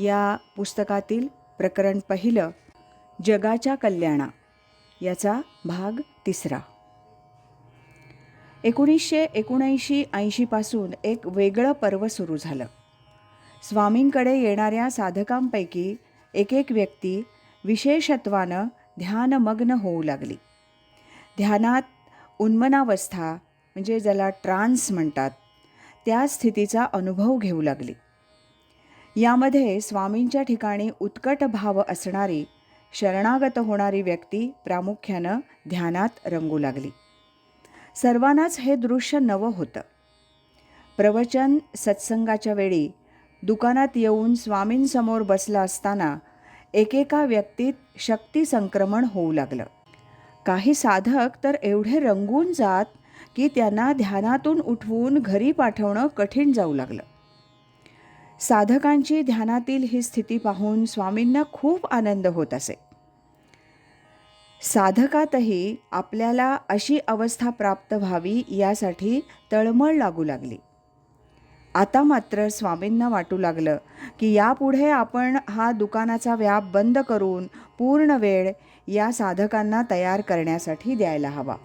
या पुस्तकातील प्रकरण पहिलं जगाच्या कल्याणा याचा भाग तिसरा. एकोणीसशे एकोणऐंशी ऐंशीपासून एक वेगळं पर्व सुरू झालं. स्वामींकडे येणाऱ्या साधकांपैकी एक एक व्यक्ती विशेषत्वानं ध्यानमग्न होऊ लागली. ध्यानात उन्मनावस्था म्हणजे ज्याला ट्रान्स म्हणतात त्या स्थितीचा अनुभव घेऊ लागली. यामध्ये स्वामींच्या ठिकाणी उत्कट भाव असणारी शरणागत होणारी व्यक्ती प्रामुख्यानं ध्यानात रंगू लागली. सर्वांनाच हे दृश्य नवं होतं. प्रवचन सत्संगाच्या वेळी दुकानात येऊन स्वामींसमोर बसला असताना एकेका व्यक्तीत शक्ती संक्रमण होऊ लागलं. काही साधक तर एवढे रंगून जात की त्यांना ध्यानातून उठवून घरी पाठवणं कठीण जाऊ लागलं. साधकांची ध्यानातील ही स्थिती पाहून स्वामींना खूप आनंद होत असे. साधकातही आपल्याला अशी अवस्था प्राप्त व्हावी यासाठी तळमळ लागू लागली. आता मात्र स्वामींना वाटू लागलं की यापुढे आपण हा दुकानाचा व्याप बंद करून पूर्ण वेळ या साधकांना तयार करण्यासाठी द्यायला हवा.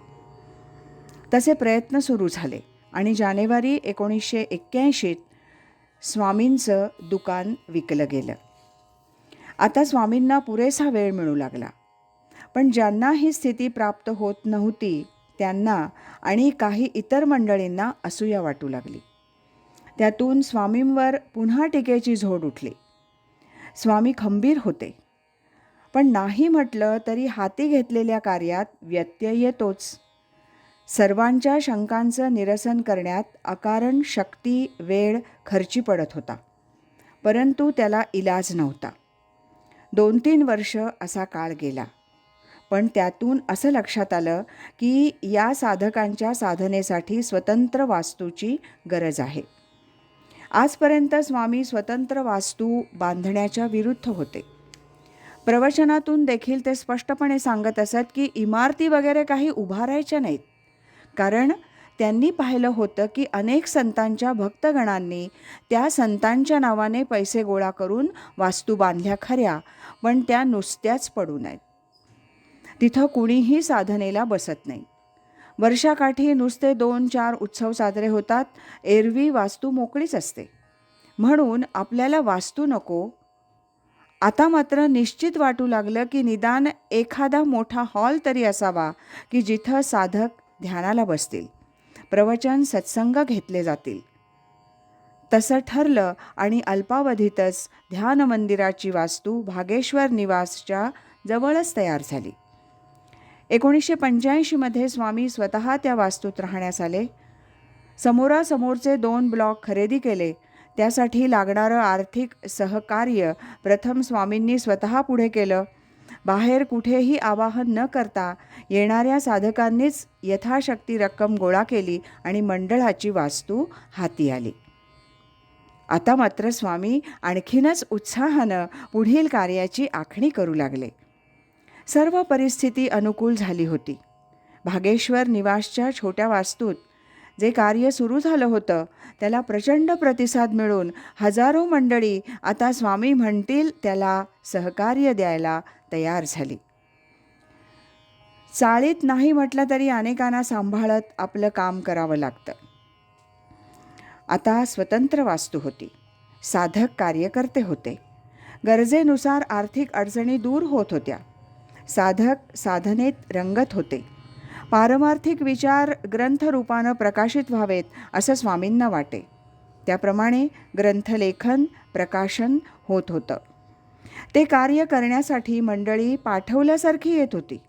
तसे प्रयत्न सुरू झाले आणि जानेवारी एकोणीसशे एक्क्याऐंशीत स्वामींचं दुकान विकलं गेलं. आता स्वामींना पुरेसा वेळ मिळू लागला. पण ज्यांना ही स्थिती प्राप्त होत नव्हती त्यांना आणि काही इतर मंडळींना असूया वाटू लागली. त्यातून स्वामींवर पुन्हा टीकेची झोड उठली. स्वामी खंबीर होते. पण नाही म्हटलं तरी हाती घेतलेल्या कार्यात व्यत्यय येतोच. सर्वांच्या शंकांचं निरसन करण्यात अकारण शक्ती वेळ खर्ची पडत होता. परंतु त्याला इलाज नव्हता. दोन तीन वर्ष असा काळ गेला. पण त्यातून असं लक्षात आलं की या साधकांच्या साधनेसाठी स्वतंत्र वास्तूची गरज आहे. आजपर्यंत स्वामी स्वतंत्र वास्तू बांधण्याच्या विरुद्ध होते. प्रवचनातून देखील ते स्पष्टपणे सांगत असत की इमारती वगैरे काही उभारायच्या नाहीत. कारण त्यांनी पाहिलं होतं की अनेक संतांच्या भक्तगणांनी त्या संतांच्या नावाने पैसे गोळा करून वास्तू बांधल्या खऱ्या पण त्या नुसत्याच पडू नयेत. तिथं कुणीही साधनेला बसत नाही. वर्षाकाठी नुसते दोन चार उत्सव साजरे होतात एरवी वास्तू मोकळीच असते. म्हणून आपल्याला वास्तू नको. आता मात्र निश्चित वाटू लागलं की निदान एखादा मोठा हॉल तरी असावा की जिथं साधक ध्यानाला बसतील. प्रवचन सत्संग घेतले जातील. तसं ठरलं आणि अल्पावधीतच ध्यान मंदिराची वास्तू भागेश्वर निवासच्या जवळच तयार झाली. एकोणीसशे पंच्याऐंशीमध्ये स्वामी स्वतः त्या वास्तूत राहण्यास आले. समोरासमोरचे दोन ब्लॉक खरेदी केले. त्यासाठी लागणारं आर्थिक सहकार्य प्रथम स्वामींनी स्वतः पुढे केलं. बाहेर कुठेही आवाहन न करता येणाऱ्या साधकांनीच यथाशक्ती रक्कम गोळा केली आणि मंडळाची वास्तू हाती आली. आता मात्र स्वामी आणखीनच उत्साहानं पुढील कार्याची आखणी करू लागले. सर्व परिस्थिती अनुकूल झाली होती. भागेश्वर निवासच्या छोट्या वास्तूत जे कार्य सुरू झालं होतं त्याला प्रचंड प्रतिसाद मिळून हजारो मंडळी आता स्वामी म्हणतील त्याला सहकार्य द्यायला तयार झाली. चाळीत नाही म्हटलं तरी अनेकांना सांभाळत आपलं काम करावं लागतं. आता स्वतंत्र वास्तू होती. साधक कार्यकर्ते होते. गरजेनुसार आर्थिक अडचणी दूर होत होत्या. साधक साधनेत रंगत होते. पारमार्थिक विचार ग्रंथरूपानं प्रकाशित व्हावेत असं स्वामींना वाटे. त्याप्रमाणे ग्रंथलेखन प्रकाशन होत होतं. ते कार्य करण्यासाठी मंडळी पाठवल्यासारखी येत होती.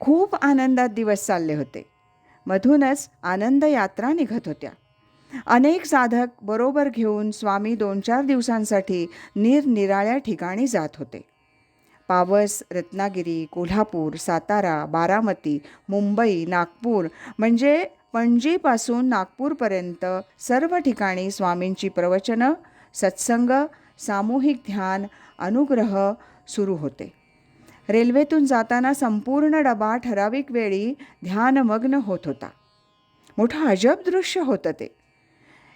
खूप आनंदात दिवस चालले होते. मधूनच आनंद यात्रा निघत होत्या. अनेक साधक बरोबर घेऊन स्वामी दोन चार दिवसांसाठी निरनिराळ्या ठिकाणी जात होते. पावस रत्नागिरी कोल्हापूर सातारा बारामती मुंबई नागपूर. म्हणजे पणजीपासून नागपूरपर्यंत सर्व ठिकाणी स्वामींची प्रवचनं सत्संग सामूहिक ध्यान अनुग्रह सुरू होते. रेल्वेतून जाताना संपूर्ण डबा ठराविक वेळी ध्यानमग्न होत होता. मोठं अजब दृश्य होतं ते.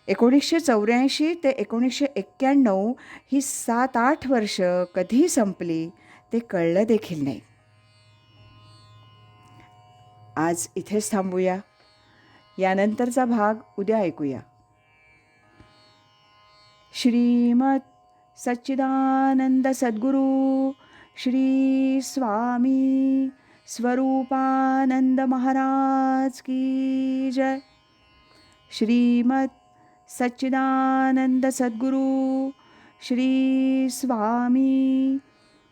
एकोणीसशे चौऱ्याऐंशी ते एकोणीसशे एक्क्याण्णव ही सात आठ वर्ष कधी संपली? ते कळलं देखील नाही. आज इथेच थांबूया. यानंतरचा भाग उद्या ऐकूया. श्रीमत सच्चिदानंद सद्गुरू श्री स्वामी स्वरूपानंद महाराज की जय. श्रीमत सच्चिदानंद सद्गुरू श्री स्वामी